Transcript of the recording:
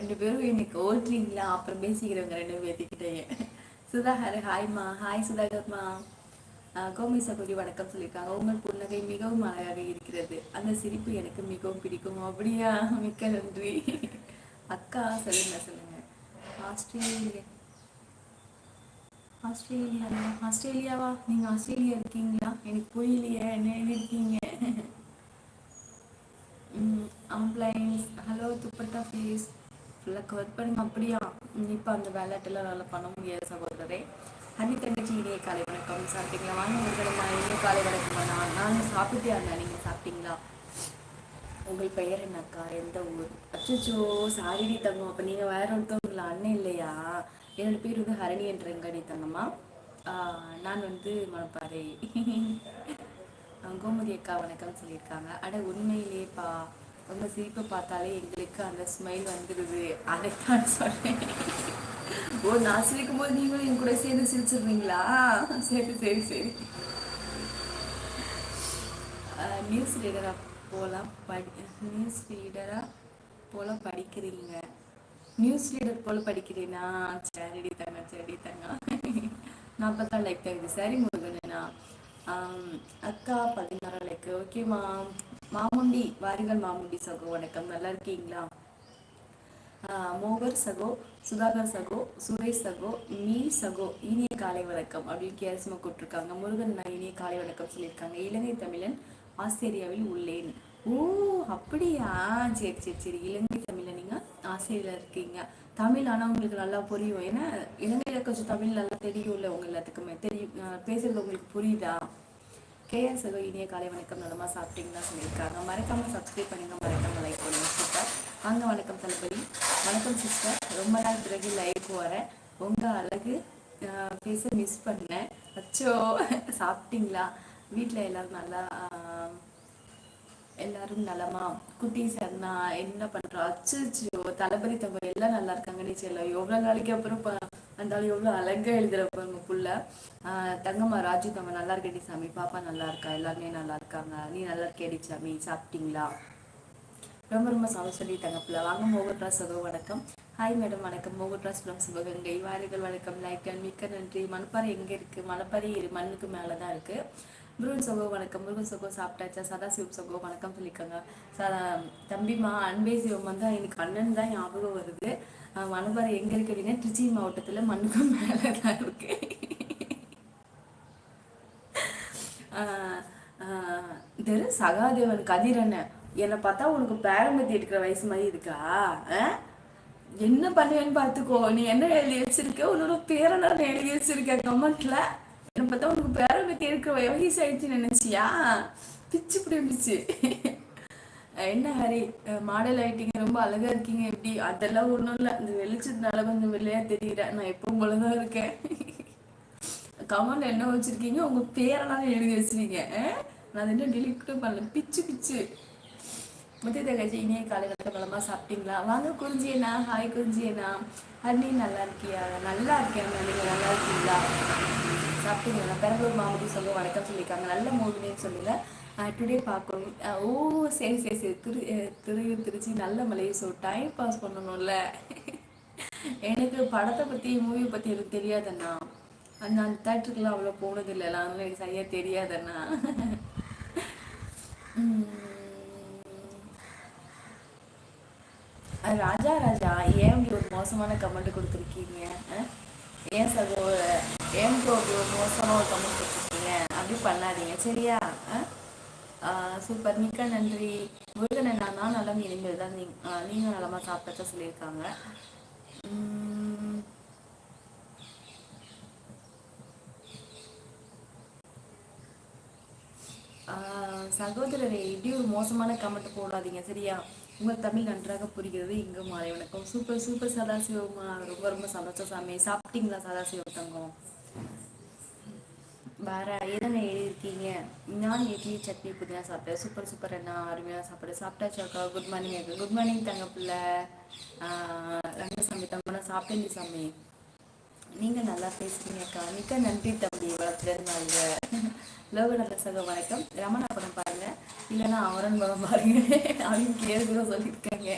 ரெண்டு பேரும் இன்னைக்கு ஓட்டுறீங்களா அப்புறம் பேசிக்கிறவங்க ரெண்டு பேர்த்திக்கிட்டே சுதாகர் ஹாய்மா ஹாய் சுதாகர்மா. கோமி சகோதரி வணக்கம் சொல்லியிருக்காங்க. உங்கள் புன்னகை மிகவும் அழகாக இருக்கிறது. அந்த சிரிப்பு எனக்கு மிகவும் பிடிக்கும். அப்படியா? மிக்க நன்றி. அக்கா சொல்லுங்க சொல்லுங்க. ஆஸ்திரேலியா. ஆஸ்திரேலியாவா ஆஸ்திரேலியாவா? நீங்க ஆஸ்திரேலியா இருக்கீங்களா? எனக்கு புரியலையே. என்ன இருக்கீங்க? அம்ப்ளைன்ஸ் ஹலோ துப்பட்டா ஃபேஸ் ஃபுல்லாக கவர் பண்ணுங்க அப்படியா? இப்போ அந்த வேலைட்டெல்லாம் நல்லா பண்ண முடியாது சகோதரரே. ஹனி தங்கச்சி இனிய காலை வணக்கம். சாப்பிட்டீங்களா? வாங்க உங்களை இனிய காலை வணக்கம். நான் நான் சாப்பிட்டே இருந்தேன். நீங்கள் சாப்பிட்டீங்களா? உங்கள் பெயர் என்னக்கா எந்த ஊர்? அச்சோ சாரிடி தங்கம். அப்போ நீங்கள் வேற ஒருத்தவங்களா? அண்ணன் இல்லையா? என்னோட பேர் வந்து ஹரணி என்றங்கடி தங்கம்மா. நான் வந்து மணப்பாறை. கோமதி அக்கா வணக்கம் சொல்லியிருக்காங்க. அட உண்மையிலேப்பா. ரொம்ப சிரிப்பை பார்த்தாலே எங்களுக்கு அந்த ஸ்மைல் வந்துடுது அதைத்தான் சொன்னேன். ஓ நான் சிரிக்கும் போது நீங்களும் என் கூட சேர்ந்து சிரிச்சிடுறீங்களா? சரி சரி சரி. நியூஸ் ரீடராக போலாம். படி நியூஸ் ரீடராக போல படிக்கிறீங்க. நியூஸ் ரீடர் போல படிக்கிறீனா? சரிடி தங்க சரி தங்க. நாற்பத்தாறு லைக் தகுது சரி முருகனா அக்கா பதினாறு லைக் ஓகேம்மா மாமுண்டி வாருங்கள் மாமுண்டி சகோ வணக்கம். நல்லா இருக்கீங்களா? மோகர் சகோ சுதாகர் சகோ சுரேஷ் சகோ மீ சகோ இனிய காலை வணக்கம். அப்படின்னு கேரசமா கூப்பிட்டுருக்காங்க. முருகன் நான் இனிய காலை வணக்கம் சொல்லியிருக்காங்க. இலங்கை தமிழன் ஆஸ்திரேலியாவில் உள்ளேன். ஓ அப்படியா? சரி சரி சரி. இலங்கை தமிழ்ல நீங்க ஆசிரியர் இருக்கீங்க. தமிழ் ஆனா உங்களுக்கு நல்லா புரியும். ஏன்னா இலங்கையில் கொஞ்சம் தமிழ் நல்லா தெரியும்ல உங்க எல்லாத்துக்குமே. தெரியும். பேசுறது உங்களுக்கு புரியுதா? கேஎஸ் இனிய காலை வணக்கம். நலமா சாப்பிட்டீங்கன்னா சொல்லியிருக்காங்க. மறக்காம சப்ஸ்கிரைப் பண்ணுங்க. மறக்காம லைக் பண்ணுங்க சிஸ்டர் வாங்க வணக்கம் தளபதி. வணக்கம் சிஸ்டர் ரொம்ப நாள் பிறகு லைவ் வரேன் உங்க அழகு. பேச மிஸ் பண்ணேன். அச்சோ சாப்பிட்டீங்களா? வீட்டில் எல்லாரும் நல்லா எல்லாரும் நலமா? குட்டி சர்னா என்ன பண்றோம் அச்சு தளபதி தம்பி எல்லாம் நல்லா இருக்காங்க நீ எவ்வளோ நாளைக்கு அப்புறம் இருந்தாலும் எவ்வளோ அழகாக எழுதுகிற பாருங்க புள்ள. தங்கம்மா ராஜு தம்மா நல்லா இருக்கேடி சாமி. பாப்பா நல்லா இருக்கா? எல்லாருமே நல்லா இருக்காங்க நீ நல்லா இருக்கேடி சாமி. சாப்பிட்டீங்களா? ரொம்ப ரொம்ப சாமி சொல்லி தங்கப்பில்ல வாங்க மோகன்ராஜ் சகோ வணக்கம். ஹாய் மேடம் வணக்கம். மோகன்ராஜ் புலம் சிவகங்கை வாரிகள் வணக்கம். லைக் மிக்க நன்றி. மணப்பாறை எங்க இருக்கு? மணப்பாறை மண்ணுக்கு மேலதான் இருக்கு. முருகன் சகோ வணக்கம். முருகன் சகோ சாப்பிட்டாச்சா? சதாசிவம் சகோ வணக்கம் சொல்லியிருக்காங்க தம்பிமா அன்பே சிவம் வந்து எனக்கு அண்ணன் தான் ஞாபகம் வருது. மணப்பாறை எங்க இருக்கு அப்படின்னா திருச்சி மாவட்டத்துல மண்ணுக்கு மேலே தான் இருக்கு தெரு சகாதேவன் கதிரண்ண. என்னை பார்த்தா உனக்கு பேரம்பத்தி எடுக்கிற வயசு மாதிரி இருக்கா? என்ன பண்ணுவேன்னு பார்த்துக்கோ. நீ என்ன எழுதி வச்சிருக்க? உன்னோட பேரனை எழுதி வச்சிருக்க? கமெண்ட்ல என்ன பார்த்தா உனக்கு பேரம்பத்தி இருக்கிற வயசு ஆயிடுச்சு நினைச்சியா? பிச்சு பிடிப்பிச்சு என்ன ஹரி? மாடல் ஆயிட்டீங்க ரொம்ப அழகா இருக்கீங்க. எப்படி? அதெல்லாம் ஒன்றும் இல்லை. இந்த வெளிச்சத்தினால கொஞ்சம் வெளியா தெரியல நான் எப்பவும் போலதான் இருக்கேன். கமெண்ட் என்ன வச்சிருக்கீங்க? உங்க பேரெல்லாம் எழுதி வச்சிருக்கீங்க. நான் இன்னும் டெலிட் கூட பண்ணல. பிச்சு பிச்சு. முத்து தகச்சி இனிய காலையில் பழமாக சாப்பிட்டீங்களா? வாங்க குறிஞ்சியண்ணா. ஹாய் குறிஞ்சியண்ணா. அண்ணி நல்லா இருக்கியா? நல்லா இருக்கேன் நீங்கள் நல்லா இருக்கீங்களா? சாப்பிட்டீங்களா? பெரம்பலூர் மாவட்டம் சொல்ல வணக்கம் சொல்லியிருக்காங்க. நல்ல மூவினேன்னு சொல்லுங்க. டுடே பார்க்கணும். ஓ சரி சரி சரி. திரு திரு திருச்சி நல்ல மலையை ஸோ டைம் பாஸ் பண்ணணும்ல. எனக்கு படத்தை பற்றி மூவி பற்றி எனக்கு தெரியாதண்ணா. அந்த அந்த தேட்டருக்குலாம் அவ்வளோ போனதில்லை. அதனால எனக்கு சரியாக தெரியாதண்ணா. ராஜா ராஜா ஏன் இப்படி ஒரு மோசமான கமெண்ட் கொடுத்துருக்கீங்க? ஏன் சகோ ஏன் ப்ரோ மோசமாக ஒரு கமெண்ட் கொடுத்துருக்கீங்க? அப்படி பண்ணாதீங்க சரியா? சூப்பர் மிக்க நன்றி. முருகன் நான் தான் நலம் இனிமேல் தான் நீங்க நீங்கள் நலமாக சாப்பிட்டா சொல்லியிருக்காங்க சகோதரரை இப்படி ஒரு மோசமான கமெண்ட் போடாதீங்க சரியா? உங்கள் தமிழ் நன்றாக புரிகிறது. இங்கே மாலை வணக்கம். சூப்பர் சூப்பர் சதாசிவமா ரொம்ப ரொம்ப சந்தோஷம் சாமி. சாப்பிட்டீங்களா சதாசிவம் தங்கம்? வேற என்னென்ன எழுதியிருக்கீங்க? நான் இட்லி சட்னி புதினா சாப்பிட்டேன். Super super. என்ன அருமையாக சாப்பிடு. சாப்பிட்டாச்சாக்கா குட் மார்னிங் அக்கா. குட் மார்னிங் தங்க பிள்ளை. ரங்கசாமி தங்கம்னா சாப்பிட்டேங்க சாமி. நீங்கள் நல்லா பேசுறீங்க அக்கா. மிக்க நன்றி தம்பி. வளர்த்துருந்தாங்க லோக சக வணக்கம் ரமணா படம் பாருங்க. இல்லைன்னா அவரன் படம் பாருங்க. அப்படின்னு கேள்வி சொல்லியிருக்காங்க.